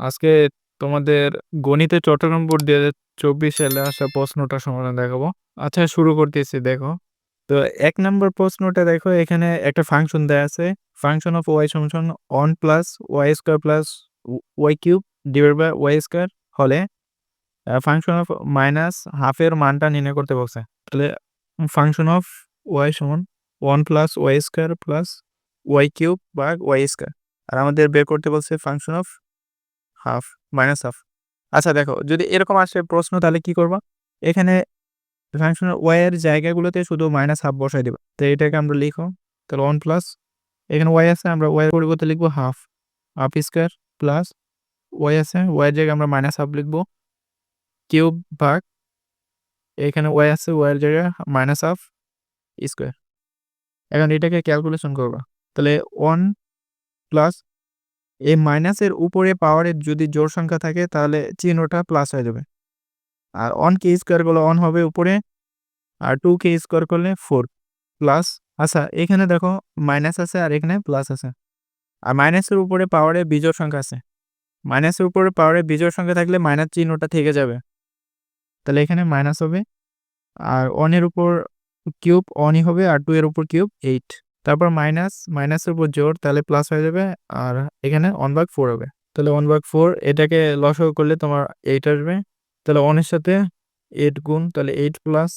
আজকে তোমাদের গণিতে চট্টগ্রাম বোর্ড ২০২৪ সালে আসা প্রশ্নটা সমাধান দেখাবো। আচ্ছা শুরু করতেছি, দেখো। তো এক নম্বর প্রশ্নটা দেখো, এখানে একটা ফাংশন দেয়া আছে। ফাংশন অফ ওয়াই সমান 1 plus y square plus y cube divide by y square হলে ফাংশন অফ মাইনাস হাফের মানটা নির্ণয় করতে বলছে। তাহলে ফাংশন অফ ওয়াই সমান one plus y square plus y cube বা y স্কয়ার। আর আমাদের বের করতে বলছে function of half, minus half. আচ্ছা দেখো, যদি এরকম আসে প্রশ্ন, তাহলে কি করবা? এখানে ফাংশন ওয়াইয়ের জায়গাগুলোতে শুধু মাইনাস হাফ বসাই দিবা। তো এটাকে আমরা লিখো। তাহলে ওয়ান প্লাস এখানে ওয়াই আছে, আমরা এর পরিবর্তে লিখব half. Half square plus y আছে এর জায়গায় আমরা মাইনাস হাফ লিখব। কিউব ভাগ, এখানে ওয়াই আছে এর জায়গায় মাইনাস হাফ স্কোয়ার এখন এটাকে ক্যালকুলেশন করবা। তাহলে ওয়ান প্লাস এই মাইনাসের উপরে পাওয়ারের যদি জোড় সংখ্যা থাকে, তাহলে চিহ্নটা প্লাস হয়ে যাবে। আর 1 কে স্কোয়ার করলে 1 হবে উপরে, আর টু কে স্কোয়ার করলে ফোর প্লাস আচ্ছা এখানে দেখো মাইনাস আছে আর এখানে প্লাস আছে। আর মাইনাসের উপরে পাওয়ারে বিজোড় সংখ্যা আছে। মাইনাসের উপরে পাওয়ারে বিজোড় সংখ্যা থাকলে মাইনাস চিহ্নটা থেকে যাবে। তাহলে এখানে মাইনাস হবে। আর 1 এর উপর কিউব 1 ই হবে, আর টু এর উপর কিউব 8 তারপর মাইনাস, মাইনাসের উপর জোর তাহলে প্লাস হয়ে যাবে আর এখানে 1/4 হবে। তাহলে 1/4 এটাকে লস করলে তোমার এইট আসবে। তাহলে 1 এর সাথে এইট গুণ তাহলে এইট প্লাস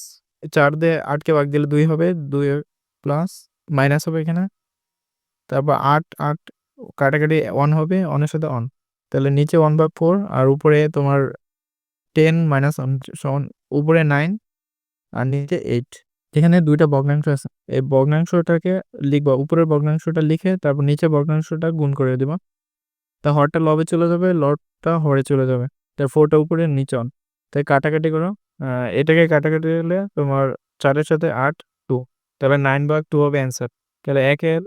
চার দিয়ে 8 কে ভাগ দিলে দুই হবে দুই প্লাস মাইনাস হবে এখানে। তারপর 8, 8 কাটাকাটি 1 হবে 1 এর সাথে 1 তাহলে নিচে 1/4 আর উপরে তোমার টেন মাইনাস 1 সমান উপরে নাইন আর নিচে 8 এখানে ২ টা ভগ্নাংশ আছে। এই ভগ্নাংশটাকে লিখবা। উপরের ভগ্নাংশটা লিখে তারপর নিচে ভগ্নাংশটা গুণ করে দিবা। তা হরটা লবে চলে যাবে, লবটা হরে চলে যাবে। তার 4 টা উপরে নিচে 1 তাই কাটাকাটি করো। এটাকে কাটাকাটি করলে তোমার চারের সাথে 8 2 তাহলে নাইন ভাগ টু হবে অ্যান্সার। তাহলে 1 এর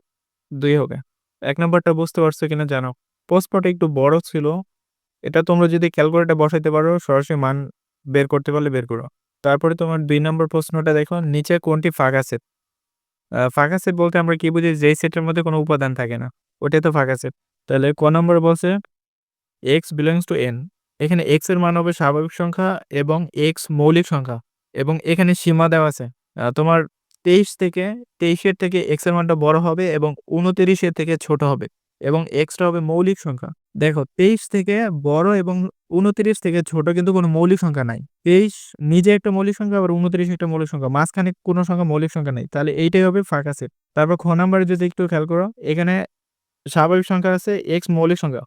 2 হবে। ১ নাম্বারটা বুঝতে পারছ কিনা জানো প্রশ্নটা একটু বড় ছিল। এটা তোমরা যদি ক্যালকুলেটার বসাইতে পারো সরাসরি মান বের করতে পারলে বের করো। তারপরে তোমার দুই নম্বর প্রশ্নটা দেখো, নিচে কোনটি ফাঁকা সেট? ফাঁকা সেট বলতে আমরা কি বুঝি যেই সেটের মধ্যে কোনো উপাদান থাকে না। ওটাই তো ফাঁকা সেট। তাহলে ক নম্বর বলছে এক্স বিলংস টু এন এখানে x এর মান হবে স্বাভাবিক সংখ্যা এবং এক্স মৌলিক সংখ্যা, এবং এখানে সীমা দেওয়া আছে। তোমার 23 থেকে, তেইশের থেকে x এর মানটা বড় হবে এবং উনতিরিশের থেকে ছোট হবে এবং x টা হবে মৌলিক সংখ্যা। দেখো 23 থেকে বড় এবং 29 থেকে ছোট কিন্তু কোনো মৌলিক সংখ্যা নাই। 23 নিজে একটা মৌলিক সংখ্যা, আবার 29 একটা মৌলিক সংখ্যা। মাঝখানে কোনো সংখ্যা মৌলিক সংখ্যা নাই। তাহলে এইটাই হবে ফাঁকা সেট। তারপর খ নাম্বারে যদি একটু খেয়াল করো, এখানে স্বাভাবিক সংখ্যা আছে এক্স মৌলিক সংখ্যা।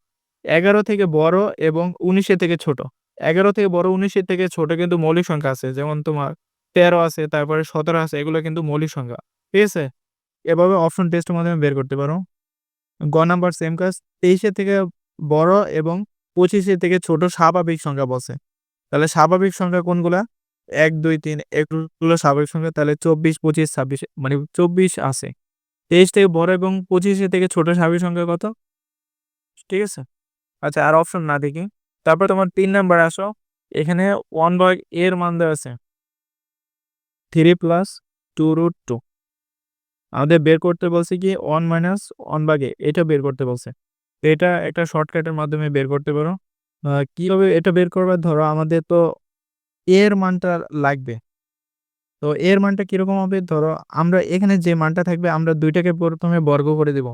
11 থেকে বড় এবং 19 এর থেকে ছোট। 11 থেকে বড় উনিশের থেকে ছোট কিন্তু মৌলিক সংখ্যা আছে। যেমন তোমার 13 আছে, তারপরে 17 আছে, এগুলো কিন্তু মৌলিক সংখ্যা। ঠিক আছে? এভাবে অপশন টেস্টের মাধ্যমে বের করতে পারো। গ নাম্বার সেম কাজ 23 এর থেকে বড় এবং পঁচিশে থেকে ছোট স্বাভাবিক সংখ্যা বসে তাহলে স্বাভাবিক সংখ্যা কোনগুলা? 1, 2, 3 এগুলো স্বাভাবিক সংখ্যা তাহলে 24, 25, 26 মানে 24 আছে। 23 থেকে বড় এবং পঁচিশে থেকে ছোট স্বাভাবিক সংখ্যা কত? ঠিক আছে? আচ্ছা আর অপশন না দেখি। তারপর তোমার তিন নাম্বার আসো। এখানে 1 ভাগ a এর মান দেওয়া আছে। থ্রি প্লাস টু রুট 2 আমাদের বের করতে বলছে কি ওয়ান মাইনাস 1 ভাগ a এটা বের করতে বলছে। তো এটা একটা শর্টকাটের মাধ্যমে বের করতে পারো। কীভাবে এটা বের করবা ধরো আমাদের তো এর মানটা লাগবে। তো এর মানটা কীরকম হবে? ধরো আমরা এখানে যে মানটা থাকবে, আমরা দুইটাকে প্রথমে বর্গ করে দিব।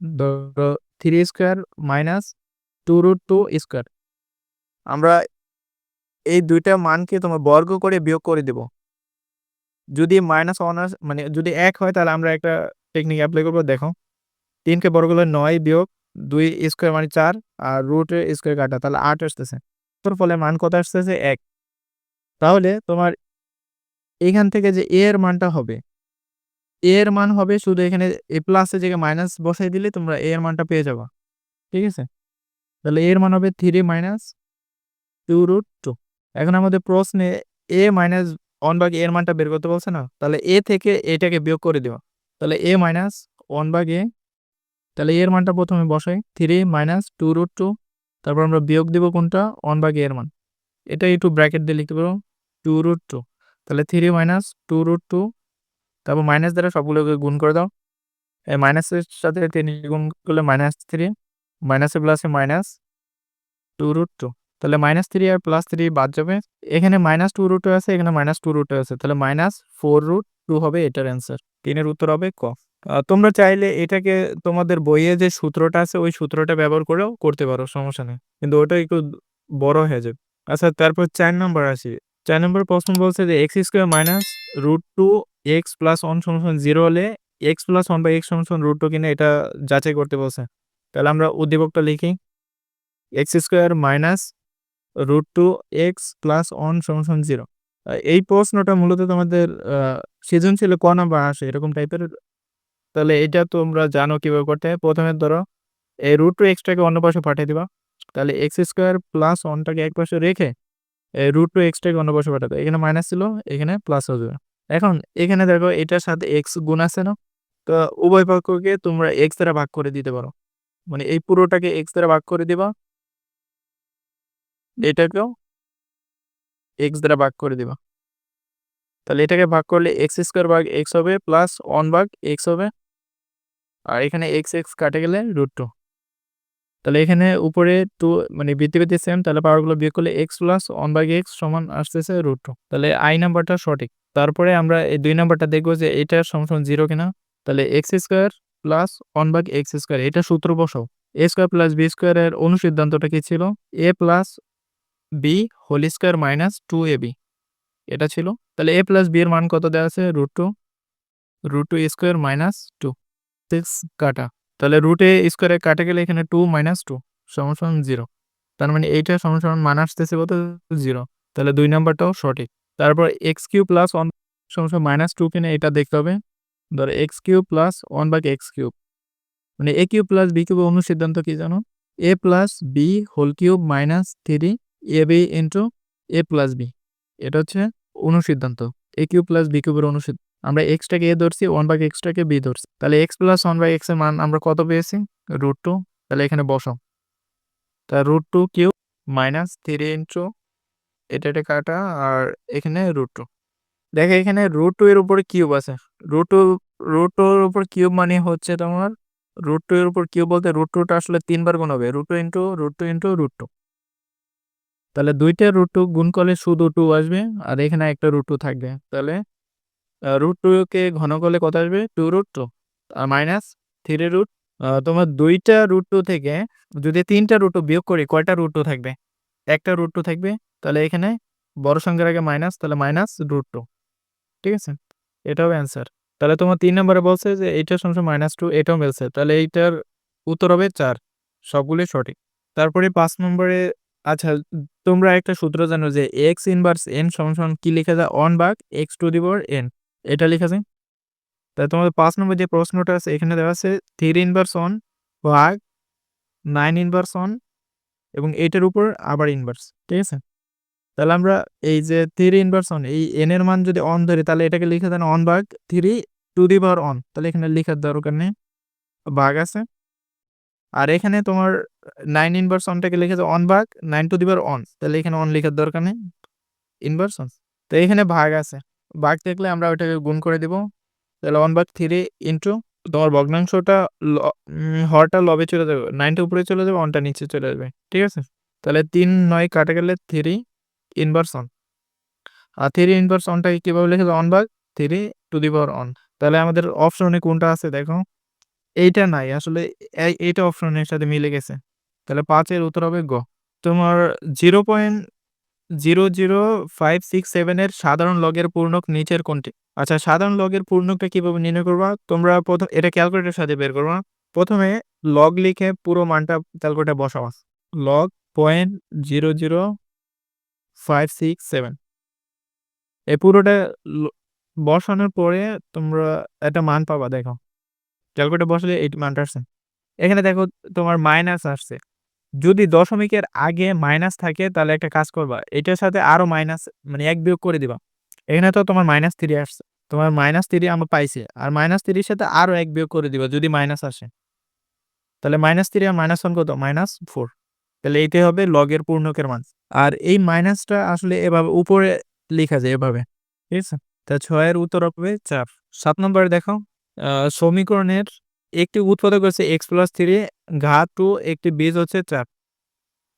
ধরো three square minus two root two square আমরা এই দুইটা মানকে তোমার বর্গ করে বিয়োগ করে দিব। যদি মাইনাস 1 আস মানে যদি এক হয় তাহলে আমরা একটা টেকনিক অ্যাপ্লাই করব, দেখো। 3 কে বর্গ করলে 9 বিয়োগ 2 স্কয়ার মানে চার, আর রুট এর স্কয়ার কাটা, তাহলে আট আসতেছে। তোর ফলে মান কত আসতেছে? এক তাহলে তোমার এখান থেকে যে a এর মানটা হবে, a এর মান হবে শুধু এখানে এ প্লাস জায়গায় মাইনাস বসাই দিলে তোমরা a এর মানটা পেয়ে যাবা। ঠিক আছে? তাহলে এর মান হবে 3 মাইনাস টু রুট টু এখন আমাদের প্রশ্নে এ মাইনাস 1 ভাগ a এর মানটা বের করতে বলছে না? তাহলে এ থেকে এটাকে বিয়োগ করে দিবা। তাহলে এ মাইনাস 1 ভাগ এ তাহলে এর মানটা প্রথমে বসাই three minus two root two তারপর আমরা বিয়োগ দিব কোনটা 1 ভাগ a এর মান। এটা একটু ব্র্যাকেট দিয়ে লিখতে পারো 2 রুট টু তাহলে three minus two root two তারপর মাইনাস দ্বারা সবগুলোকে গুণ করে দাও। এই মাইনাসের সাথে 3 গুণ করলে মাইনাস থ্রি মাইনাসে প্লাসে মাইনাস টু রুট টু তাহলে মাইনাস থ্রি আর প্লাস থ্রি বাদ যাবে। এখানে মাইনাস টু রুট আছে, এখানে মাইনাস টু রুট আছে। তাহলে মাইনাস ফোর রুট টু হবে এটার অ্যান্সার তিনের উত্তর হবে ক। তোমরা চাইলে এটাকে তোমাদের বইয়ে যে সূত্রটা আছে, ওই সূত্রটা ব্যবহার করেও করতে পারো, সমস্যা নেই। কিন্তু ওটা একটু বড় হয়ে যাবে। আচ্ছা তারপর চার নম্বর আসি। চার নম্বর প্রশ্ন বলছে যে x square minus root two x plus one সমান জিরো হলে x plus one by x সমান রুট টু কিনা এটা যাচাই করতে বলছে। তাহলে আমরা উদ্দীপকটা লিখি। X square minus root two x plus one সমান জিরো এই প্রশ্নটা মূলত তোমাদের সৃজনশীলে ক নাম্বার আসে এরকম টাইপের তাহলে এটা তোমরা জানো কীভাবে করতে হয়। প্রথমে ধরো, এই রুট টু এক্সটাকে অন্য পাশে পাঠিয়ে দিবা। তাহলে এক্স স্কোয়ার প্লাস ওয়ানটাকে এক পাশে রেখে এই রুট টু এক্সটাকে অন্য পাশে পাঠাতে এখানে মাইনাস ছিল, এখানে প্লাস হয়ে যাবে। এখন এখানে দেখো, এটার সাথে এক্স গুণ আছে না? তো উভয় পক্ষকে তোমরা এক্স দ্বারা ভাগ করে দিতে পারো। মানে এই পুরোটাকে এক্স দ্বারা ভাগ করে দিবা। এটাকেও এক্স দ্বারা ভাগ করে দিবা। তাহলে এটাকে ভাগ করলে এক্স স্কোয়ার ভাগ এক্স হবে প্লাস ওয়ান ভাগ এক্স হবে, আর এখানে এক্স এক্স কাটে গেলে রুট টু তাহলে এখানে উপরে টু মানে বৃদ্ধি সেম তাহলে পাওয়ারগুলো বিয়োগ করলে x plus one by x সমান আসতেছে রুট টু তাহলে আই নাম্বারটা সঠিক। তারপরে আমরা এই দুই নাম্বারটা দেখব যে এটা সমান জিরো কিনা। তাহলে x square plus one by x square এটা সূত্র বসাও। এ স্কোয়ার প্লাস বি স্কোয়ারের অনুসিদ্ধান্তটা কি ছিল? A plus b whole square minus two a b এটা ছিল। তাহলে এ প্লাস বি এর মান কত দেওয়া আছে? Root two root two square minus two six কাটা। তাহলে রুট এ স্কোয়ারে কাটে গেলে এখানে টু মাইনাস টু সমান সমান জিরো তার মানে এইটা সমান সমান মান আসতেছে কত? জিরো তাহলে দুই নাম্বারটাও সঠিক। তারপর এক্স কিউ প্লাস ওয়ান সমান মাইনাস টু কিনে এটা দেখতে হবে। ধরো x cube plus one by x cube মানে a cube plus b cube অনুসিদ্ধান্ত কি জানো? A plus b whole cube minus three a b into a plus b. এটা হচ্ছে অনুসিদ্ধান্ত। এ কিউব প্লাস বি কিউবের অনুসিদ্ধান্ত আমরা এক্সটাকে এ ধরছি, ওয়ান বাই এক্সটাকে বি ধরছি। তাহলে এক্স প্লাস ওয়ান বাই এক্সের মান আমরা কত পেয়েছি? Root two. তাহলে এখানে বসো তা root two cube minus three into এটা এটা কাটা আর এখানে রুট টু। দেখে এখানে রুট টু এর উপরে কিউব আছে। রুট টু রুট টু এর উপর কিউব মানে হচ্ছে তোমার, রুট টু এর উপর কিউব বলতে রুট টুটা আসলে তিনবার গুণ হবে। Root two into, root two into, root two. তাহলে দুইটা রুট টু গুণ করলে শুধু টু আসবে, আর এখানে একটা রুট টু থাকবে। তাহলে রুট টু কে ঘন করলে কত আসবে? টু রুট টু আর মাইনাস থ্রি রুট তোমার দুইটা রুট টু থেকে যদি তিনটা রুট টু বিয়োগ করি, কয়টা রুট টু থাকবে? একটা রুট টু থাকবে, তাহলে এখানে বড় সংখ্যার আগে মাইনাস তাহলে মাইনাস রুট টু ঠিক আছে? এটাও অ্যান্সার তাহলে তোমার তিন নম্বরে বলছে যে এইটার সংখ্যা মাইনাস টু এটাও মিলছে। তাহলে এইটার উত্তর হবে চার, সবগুলোই সঠিক। তারপরে পাঁচ নম্বরে আচ্ছা তোমরা একটা সূত্র জানো যে এক্স ইনভার্স এন সমান সমান কি লেখা যায় n bug x to the power n এটা লেখা যায় তাই তোমাদের পাঁচ নম্বর যে প্রশ্নটা আছে, এখানে দেওয়া আছে থ্রি ইনভার্স অন ভাগ নাইন ইনভার্স অন এবং এইটার উপর আবার ইনভার্স ঠিক আছে? তাহলে আমরা এই যে থ্রি ইনভার্স অন এই এন এর মান যদি অন ধরে, তাহলে এটাকে লিখে দেন অন ভাগ three to the power n তাহলে এখানে লেখার দরকার নেই। বাঘ আছে। আর এখানে তোমার নাইন ইনভার্স অনটাকে লিখে দাও অন ভাগ nine to the power n তাহলে এখানে অন লেখার দরকার নেই। ইনভার্স অন তো এখানে ভাগ আছে। ভাগ থাকলে আমরা ওইটাকে গুণ করে দিব। তাহলে ওয়ান ভাগ থ্রি ইন্টু তোমার ভগ্নাংশটা হরটা লবে চলে যাবে নাইনটা উপরে চলে যাবে অনটা নিচে চলে যাবে, ঠিক আছে? তাহলে তিন নয় কাটা গেলে থ্রি ইনভার্স অন আর থ্রি ইনভার্স অনটাকে কীভাবে লিখে অন ভাগ three to the power n তাহলে আমাদের অপশনে কোনটা আছে দেখো। এইটা নাই। আসলে এই- এইটা অপশনের সাথে মিলে গেছে। তাহলে পাঁচের উত্তর হবে গ। তোমার zero point zero zero five six সেভেনের সাধারণ লগের পূর্ণক নিচের কোনটি? আচ্ছা সাধারণ লগের পূর্ণকটা কীভাবে নির্ণয় করবা? তোমরা প্রথম, এটা ক্যালকুলেটরের সাথে বের করবা। প্রথমে লগ লিখে পুরো মানটা ক্যালকুলেটরে বসাবা log point zero zero five six seven এই পুরোটা বসানোর পরে তোমরা একটা মান পাবা, দেখো। ক্যালকুলেটর বসলে এই মানটা আসছে এখানে দেখো তোমার মাইনাস আসছে। যদি দশমিকের আগে মাইনাস থাকে, তাহলে একটা কাজ করবা, এটার সাথে আরও মাইনাস মানে এক বিয়োগ করে দিবা। এখানে তো তোমার মাইনাস থ্রি আসছে। তোমার মাইনাস থ্রি আমরা পাইছি, আর মাইনাস থ্রির সাথে আরও এক বিয়োগ করে দিবা যদি মাইনাস আসে। তাহলে মাইনাস থ্রি আর মাইনাস ওয়ান কত? Minus four. তাহলে এইটাই হবে লগের পূর্ণকের মান। আর এই মাইনাসটা আসলে এভাবে উপরে লেখা যায় এভাবে, ঠিক আছে? তা ছয়ের উত্তর হবে চার। সাত নম্বরে দেখো সমীকরণের একটি উৎপাদক হচ্ছে এক্স প্লাস থ্রি ঘাত টু একটি বীজ হচ্ছে চার।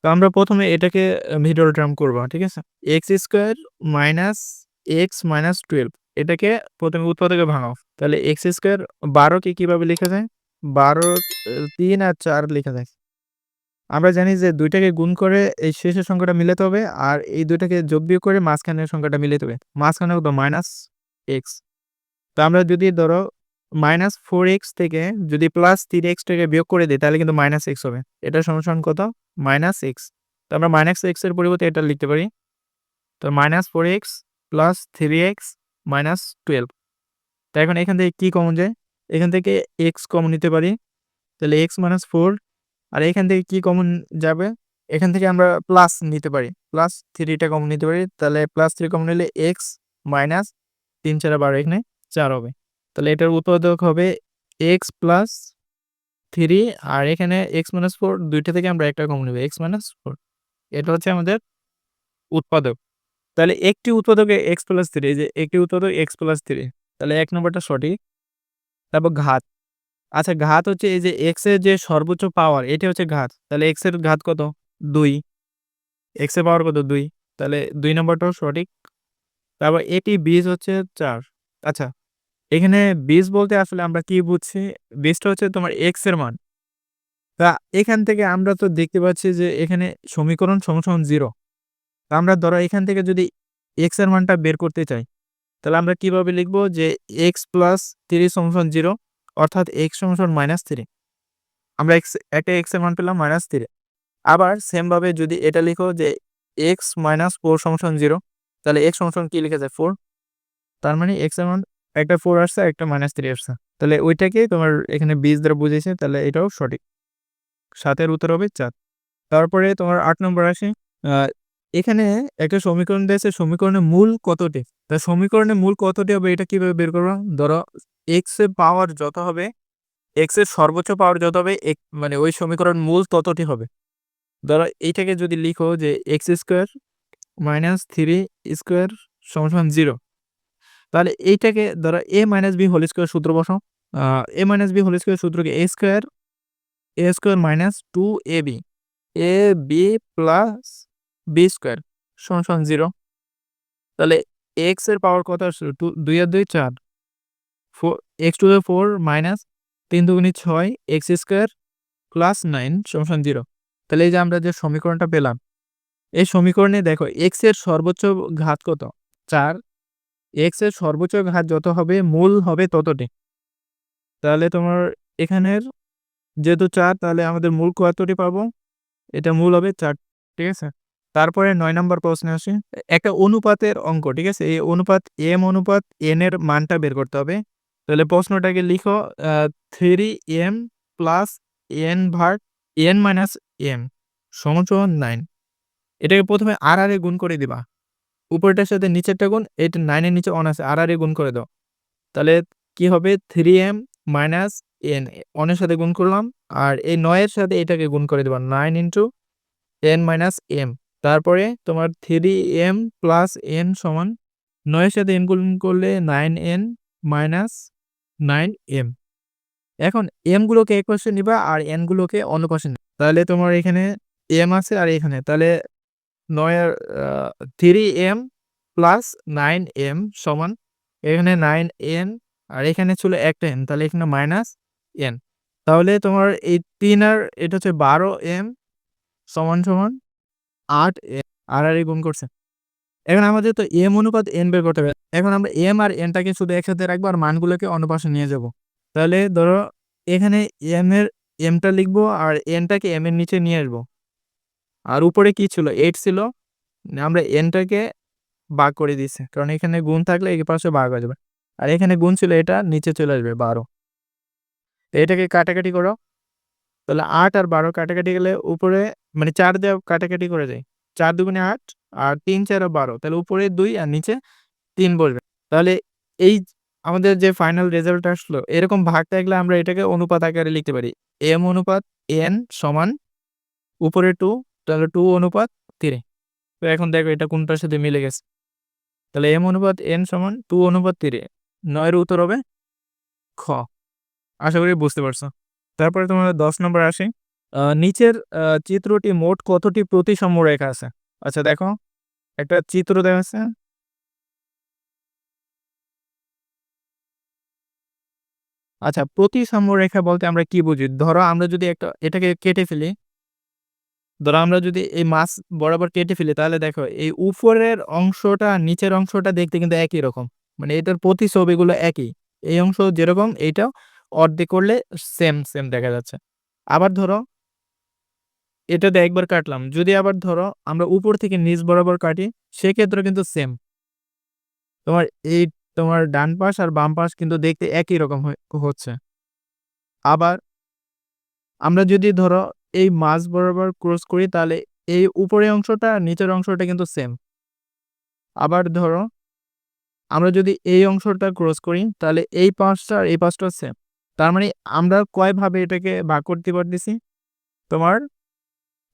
তো আমরা প্রথমে এটাকে মিডল টার্ম করব, ঠিক আছে? X square minus x minus twelve এটাকে প্রথমে উৎপাদকে ভাঙাও। তাহলে এক্স স্কোয়ার বারোকে কীভাবে লেখা যায়? বারো তিন আর চার লেখা যায়। আমরা জানি যে দুইটাকে গুণ করে এই শেষের সংখ্যাটা মিলাতে হবে, আর এই দুইটাকে যোগ বিয়োগ করে মাঝখানের সংখ্যাটা মিলাতে হবে। মাঝখানে কত মাইনাস এক্স তো আমরা যদি ধরো মাইনাস ফোর এক্স থেকে যদি প্লাস তিন এক্সটাকে বিয়োগ করে দিই, তাহলে কিন্তু মাইনাস এক্স হবে। এটা সমান কত? Minus x. তো আমরা মাইনাস এক্সের পরিবর্তে এটা লিখতে পারি। তো minus four x plus three x minus twelve. তো এখন এখান থেকে কী কমন যায়? এখান থেকে এক্স কমন নিতে পারি। তাহলে এক্স মাইনাস ফোর। আর এখান থেকে কি কমন যাবে? এখান থেকে আমরা প্লাস নিতে পারি। প্লাস থ্রিটা কমন নিতে পারি। তাহলে প্লাস থ্রি কমন নিলে এক্স মাইনাস তিন চার বারো এখানে চার হবে। তাহলে এটার উৎপাদক হবে এক্স প্লাস থ্রি আর এখানে এক্স মাইনাস ফোর দুইটা থেকে আমরা একটা কমন নেব এক্স মাইনাস ফোর এটা হচ্ছে আমাদের উৎপাদক। তাহলে একটি উৎপাদকে এক্স প্লাস থ্রি যে একটি উৎপাদক এক্স প্লাস থ্রি তাহলে এক নম্বরটা সঠিক। তারপর ঘাত। আচ্ছা ঘাত হচ্ছে এই যে এক্সের যে সর্বোচ্চ পাওয়ার এটা হচ্ছে ঘাত। তাহলে এক্সের ঘাত কত? দুই। এক্সের পাওয়ার কত? দুই। তাহলে দুই নম্বরটাও সঠিক। তারপর এটি বীজ হচ্ছে চার। আচ্ছা এখানে বীজ বলতে আসলে আমরা কি বুঝছি? বীজটা হচ্ছে তোমার এক্সের মান। তা এখান থেকে আমরা তো দেখতে পাচ্ছি যে এখানে সমীকরণ সমান জিরো তা আমরা ধরো এখান থেকে যদি এক্সের মানটা বের করতে চাই, তাহলে আমরা কীভাবে লিখব যে এক্স প্লাস থ্রি সমান জিরো অর্থাৎ এক্স সমান মাইনাস থ্রি আমরা এক্স একটা এক্সের মান পেলাম মাইনাস থ্রি আবার সেমভাবে যদি এটা লিখো যে এক্স মাইনাস ফোর সমান জিরো তাহলে এক্স সমান কি লিখে যায়? ফোর তার মানে এক্সের মান একটা ফোর আসছে, একটা মাইনাস থ্রি আসছে। তাহলে ওইটাকে তোমার এখানে বীজ দ্বারা বুঝেছে তাহলে এটাও সঠিক। সাতের উত্তর হবে চার। তারপরে তোমার আট নম্বর আসে এখানে একটা সমীকরণ দিয়েছে, সমীকরণের মূল কতটি? তা সমীকরণের মূল কতটি হবে এটা কীভাবে বের করব? ধরো এক্সের পাওয়ার যত হবে এক্সের সর্বোচ্চ পাওয়ার যত হবে, এক মানে ওই সমীকরণ মূল ততটি হবে। ধরো এইটাকে যদি লিখো যে x square minus three square সমান জিরো তাহলে এইটাকে ধরো a minus b whole square সূত্র বসাও। A minus b whole square সূত্রকে a square a square minus two a b a b plus b square সমান সমান জিরো তাহলে এক্সের পাওয়ার কত আসলো? টু দুই আর দুই চার। Four x two four minus তিন দুগুণি ছয় এক্স স্কোয়ার প্লাস নাইন সমান জিরো তাহলে এই যে আমরা যে সমীকরণটা পেলাম, এই সমীকরণে দেখো এক্সের সর্বোচ্চ ঘাত কত? চার এক্সের সর্বোচ্চ ঘাত যত হবে, মূল হবে ততটি। তাহলে তোমার এখানের যেহেতু চার, তাহলে আমাদের মূল কতটি পাবো? এটা মূল হবে চার, ঠিক আছে? তারপরে নয় নম্বর প্রশ্নে আসি। একটা অনুপাতের অঙ্ক, ঠিক আছে? এই অনুপাত এম অনুপাত এন এর মানটা বের করতে হবে। তাহলে প্রশ্নটাকে লিখো থ্রি এম প্লাস এন ভার এন মাইনাস এম সমান নাইন এটাকে প্রথমে আর আর এ গুণ করে দিবা। উপরটার সাথে নিচেরটা গুণ এটা নাইনের নিচে অন আছে, আর আর গুণ করে দাও। তাহলে কি হবে? থ্রি এম মাইনাস এন অনের সাথে গুণ করলাম, আর এই নয়ের সাথে এটাকে গুণ করে দেবা nine into n minus m তারপরে তোমার থ্রি এম প্লাস এন সমান নয়ের সাথে এন গুণ করলে nine n minus nine m এখন এমগুলোকে এক পাশে নিবা, আর এনগুলোকে অন্য পাশে তাহলে তোমার এখানে এম আছে আর এখানে। তাহলে নয়ের three m plus nine m সমান, এখানে নাইন এন আর এখানে ছিল একটা এন তাহলে এখানে মাইনাস এন তাহলে তোমার এই তিন আর, এটা হচ্ছে বারো এম সমান সমান আট এম আর আর গুণ করছে। এখন আমাদের তো এম অনুপাত এন বের করতে হবে। এখন আমরা এম আর এনটাকে শুধু একসাথে রাখব আর মানগুলোকে অন্য নিয়ে যাব। তাহলে ধরো এখানে এম এর এমটা লিখব আর এনটাকে এম এর নিচে নিয়ে আসব। আর উপরে কি ছিল? এইট ছিল। আমরা এনটাকে বাঘ করে দিচ্ছি কারণ এখানে গুণ থাকলে এই পাশে বাঘ হয়ে যাবে। আর এখানে গুণ ছিল এটা, নিচে চলে আসবে বারো। এটাকে কাটাকাটি করো। তাহলে আট আর বারো কাটাকাটি গেলে উপরে মানে চার দেওয়া কাটাকাটি করে যায় চার দুগুণে আট আর তিন, চার বারো। তাহলে উপরে দুই আর নিচে তিন বসবে। তাহলে এই আমাদের যে ফাইনাল রেজাল্ট আসলো, এরকম ভাগ থাকলে আমরা এটাকে অনুপাত আকারে লিখতে পারি। এম অনুপাত এন সমান উপরে টু তাহলে টু অনুপাত থ্রি তো এখন দেখো এটা কোনটার সাথে মিলে গেছে। তাহলে এম অনুপাত এন সমান টু অনুপাত থ্রি নয়ের উত্তর হবে খ। আশা করি বুঝতে পারছ। তারপরে তোমার দশ নম্বর আসি। নিচের চিত্রটি মোট কতটি প্রতিসাম্য রেখা আছে? আচ্ছা দেখো, একটা চিত্র দেওয়া আছে। আচ্ছা প্রতিসাম্য রেখা বলতে আমরা কি বুঝি? ধরো আমরা যদি একটা এটাকে কেটে ফেলি। ধরো আমরা যদি এই মাছ বরাবর কেটে ফেলি তাহলে দেখো এই উপরের অংশটা নিচের অংশটা দেখতে কিন্তু একই রকম। মানে এটার প্রতিছবিগুলো একই। এই অংশ যেরকম এইটাও অর্ধেক করলে সেম, সেম দেখা যাচ্ছে। আবার ধরো এটা দিয়ে একবার কাটলাম। যদি আবার ধরো আমরা উপর থেকে নিচ বরাবর কাটি সেক্ষেত্রেও কিন্তু সেম। তোমার এই তোমার ডান পাশ আর বাম পাশ কিন্তু দেখতে একই রকম হচ্ছে। আবার আমরা যদি ধরো এই মাঝ বরাবর ক্রস করি, তাহলে এই উপরের অংশটা নিচের অংশটা কিন্তু সেম। আবার ধরো, আমরা যদি এই অংশটা ক্রস করি, তাহলে এই পাঁচটা আর এই পাঁচটা সেম। তার মানে আমরা কয়ভাবে এটাকে ভাগ করতে পারতেছি? তোমার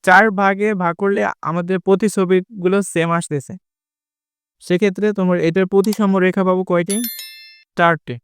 চার ভাগে ভাগ করলে আমাদের প্রতিছবিগুলো সেম আসতেছে। সেক্ষেত্রে তোমার এটার প্রতিসাম্য রেখা পাবো কয়টি? ৪ টি।